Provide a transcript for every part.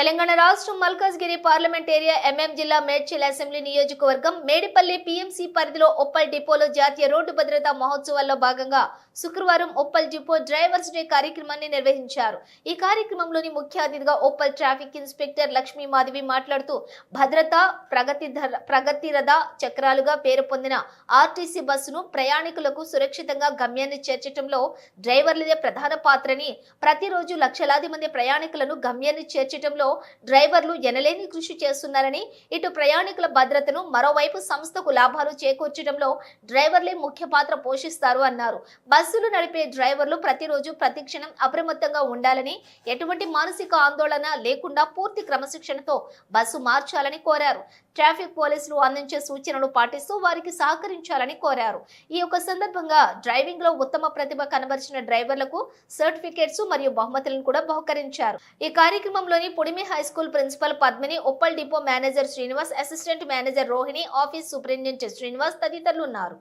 తెలంగాణ రాష్ట్రం Malkajgiri parliament area MM జిల్లా Medchal assembly నియోజకవర్గం మేడిపల్లి పిఎంసి పరిధిలో ఒప్పల్ డిపోలో జాతీయ రోడ్డు భద్రతా మహోత్సవాల్లో భాగంగా శుక్రవారం ఒప్పల్ డిపో డ్రైవర్స్ డే కార్యక్రమాన్ని నిర్వహించారు. ఈ కార్యక్రమంలోని ముఖ్య అతిథిగా ఒప్పల్ ట్రాఫిక్ ఇన్స్పెక్టర్ లక్ష్మీ మాధవి మాట్లాడుతూ భద్రత ప్రగతి ప్రగతిరథ ప్రగతి రథ చక్రాలుగా పేరు పొందిన ఆర్టీసీ బస్సును ప్రయాణికులకు సురక్షితంగా గమ్యాన్ని చేర్చడంలో డ్రైవర్లదే ప్రధాన పాత్రని ప్రతిరోజు లక్షలాది మంది ప్రయాణికులను గమ్యాన్ని చేర్చడంలో డ్రైవర్లు ఎనలేని కృషి చేస్తున్నారని ఇటు ప్రయాణికుల భద్రతను మరోవైపు సంస్థకు లాభాలు చేకూర్చడంలో డ్రైవర్లే ముఖ్య పాత్ర పోషిస్తారు అన్నారు. బస్సులు నడిపే డ్రైవర్లు ప్రతిరోజు ప్రతిక్షణం అప్రమత్తంగా ఉండాలని ఎటువంటి మానసిక ఆందోళన లేకుండా పూర్తి క్రమశిక్షణతో బస్సు మార్చాలని కోరారు. ట్రాఫిక్ పోలీసులు అందించే సూచనలు పాటిస్తూ వారికి సహకరించాలని కోరారు. ఈ యొక్క సందర్భంగా డ్రైవింగ్లో ఉత్తమ ప్రతిభ కనబరిచిన డ్రైవర్లకు సర్టిఫికేట్స్ మరియు బహుమతులను కూడా బహుకరించారు. ఈ కార్యక్రమంలోని పుడిమి high school principal Padmini Uppal depot manager Srinivas assistant manager Rohini office superintendent Srinivas తదితరులు ఉన్నారు.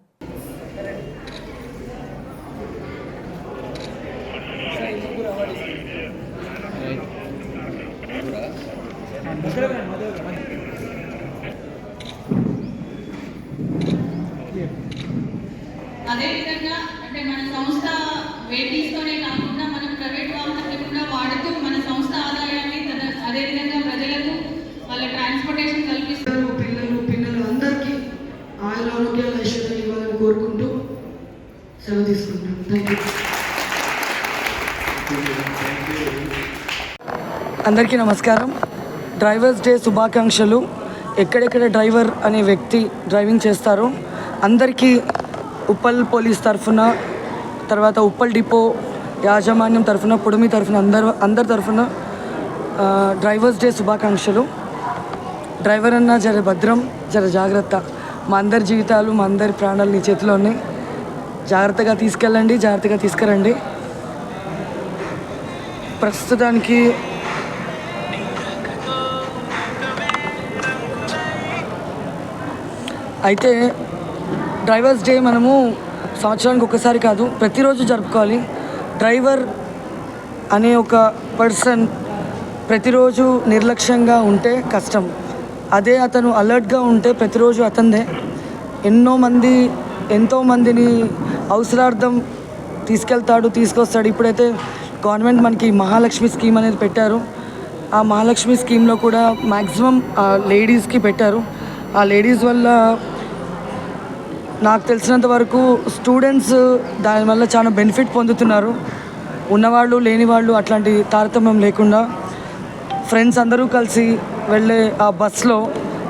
అదేవిధంగా అంటే మన సంస్థ వేటీస్తోనే కాకుండా మనం ప్రైవేట్ వాళ్ళ ఆరోగ్యాలు ఐశ్వర్యాలు ఇవ్వాలని కోరుకుంటూ సెలవు తీసుకుంటాం థ్యాంక్ యూ అందరికీ నమస్కారం. డ్రైవర్స్ డే శుభాకాంక్షలు. ఎక్కడెక్కడ డ్రైవర్ అనే వ్యక్తి డ్రైవింగ్ చేస్తారో అందరికీ ఉప్పల్ పోలీస్ తరఫున తర్వాత ఉప్పల్ డిపో యాజమాన్యం తరఫున పొడిమి తరఫున అందరు అందరి తరఫున డ్రైవర్స్ డే శుభాకాంక్షలు. డ్రైవర్ అన్న జర భద్రం జర జాగ్రత్త. మా అందరి జీవితాలు మా అందరి ప్రాణాలు నీ చేతిలో ఉన్నాయి. జాగ్రత్తగా తీసుకెళ్ళండి జాగ్రత్తగా తీసుకురండి. ప్రస్తుతానికి అయితే డ్రైవర్స్ డే మనము సంవత్సరానికి ఒకసారి కాదు ప్రతిరోజు జరుపుకోవాలి. డ్రైవర్ అనే ఒక పర్సన్ ప్రతిరోజు నిర్లక్ష్యంగా ఉంటే కష్టం. అదే అతను అలర్ట్గా ఉంటే ప్రతిరోజు అతందే ఎన్నో మంది ఎంతో మందిని అవసరార్థం తీసుకెళ్తాడు తీసుకొస్తాడు. ఇప్పుడైతే గవర్నమెంట్ మనకి మహాలక్ష్మి స్కీమ్ అనేది పెట్టారు. ఆ మహాలక్ష్మి స్కీమ్లో కూడా మ్యాక్సిమం లేడీస్కి పెట్టారు. ఆ లేడీస్ వల్ల నాకు తెలిసినంత వరకు స్టూడెంట్స్ దానివల్ల చాలా బెనిఫిట్ పొందుతున్నారు. ఉన్నవాళ్ళు లేని వాళ్ళు అట్లాంటి తారతమ్యం లేకుండా. ఫ్రెండ్స్ అందరూ కలిసి వెళ్ళే ఆ బస్లో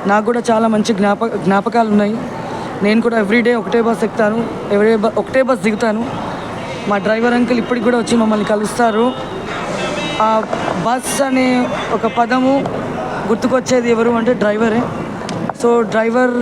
నాకు కూడా చాలా మంచి జ్ఞాప జ్ఞాపకాలు ఉన్నాయి నేను కూడా ఎవ్రీడే ఒకటే బస్ ఎక్కుతాను ఎవ్రీ బ ఒకటే బస్ దిగుతాను. మా డ్రైవర్ అంకుల్ ఇప్పటికి కూడా వచ్చి మమ్మల్ని కలుస్తారు. ఆ బస్ అనే ఒక పదము గుర్తుకొచ్చేది ఎవరు అంటే డ్రైవరే. So driver